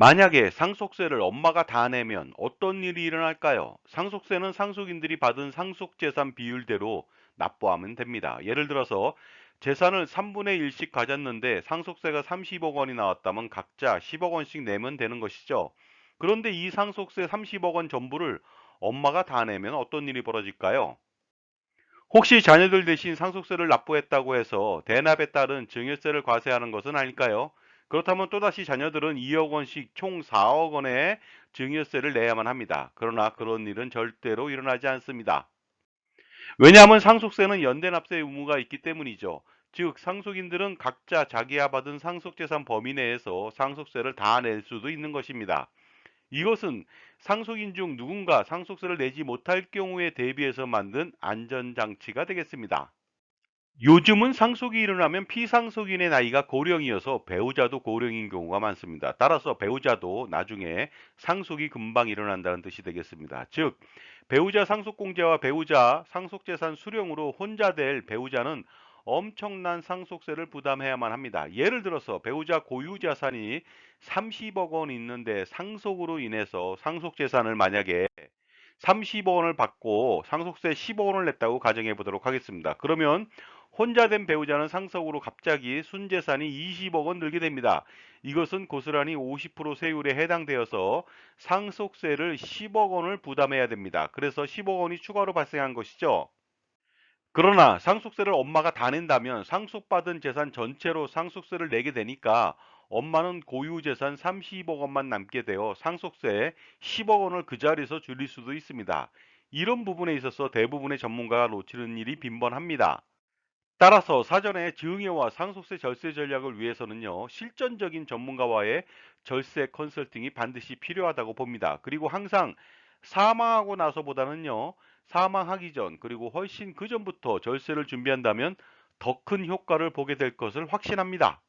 만약에 상속세를 엄마가 다 내면 어떤 일이 일어날까요? 상속세는 상속인들이 받은 상속재산 비율대로 납부하면 됩니다. 예를 들어서 재산을 3분의 1씩 가졌는데 상속세가 30억 원이 나왔다면 각자 10억 원씩 내면 되는 것이죠. 그런데 이 상속세 30억 원 전부를 엄마가 다 내면 어떤 일이 벌어질까요? 혹시 자녀들 대신 상속세를 납부했다고 해서 대납에 따른 증여세를 과세하는 것은 아닐까요? 그렇다면 또다시 자녀들은 2억 원씩 총 4억 원의 증여세를 내야만 합니다. 그러나 그런 일은 절대로 일어나지 않습니다. 왜냐하면 상속세는 연대납세 의무가 있기 때문이죠. 즉 상속인들은 각자 자기가 받은 상속재산 범위 내에서 상속세를 다 낼 수도 있는 것입니다. 이것은 상속인 중 누군가 상속세를 내지 못할 경우에 대비해서 만든 안전장치가 되겠습니다. 요즘은 상속이 일어나면 피상속인의 나이가 고령이어서 배우자도 고령인 경우가 많습니다. 따라서 배우자도 나중에 상속이 금방 일어난다는 뜻이 되겠습니다. 즉, 배우자 상속공제와 배우자 상속재산 수령으로 혼자 될 배우자는 엄청난 상속세를 부담해야만 합니다. 예를 들어서 배우자 고유 자산이 30억 원 있는데 상속으로 인해서 상속재산을 만약에 30억 원을 받고 상속세 10억 원을 냈다고 가정해 보도록 하겠습니다. 그러면 혼자 된 배우자는 상속으로 갑자기 순재산이 20억 원 늘게 됩니다. 이것은 고스란히 50% 세율에 해당되어서 상속세를 10억 원을 부담해야 됩니다. 그래서 10억 원이 추가로 발생한 것이죠. 그러나 상속세를 엄마가 다 낸다면 상속받은 재산 전체로 상속세를 내게 되니까 엄마는 고유 재산 30억 원만 남게 되어 상속세 10억 원을 그 자리에서 줄일 수도 있습니다. 이런 부분에 있어서 대부분의 전문가가 놓치는 일이 빈번합니다. 따라서 사전에 증여와 상속세 절세 전략을 위해서는요, 실전적인 전문가와의 절세 컨설팅이 반드시 필요하다고 봅니다. 그리고 항상 사망하고 나서보다는요, 사망하기 전, 그리고 훨씬 그 전부터 절세를 준비한다면 더 큰 효과를 보게 될 것을 확신합니다.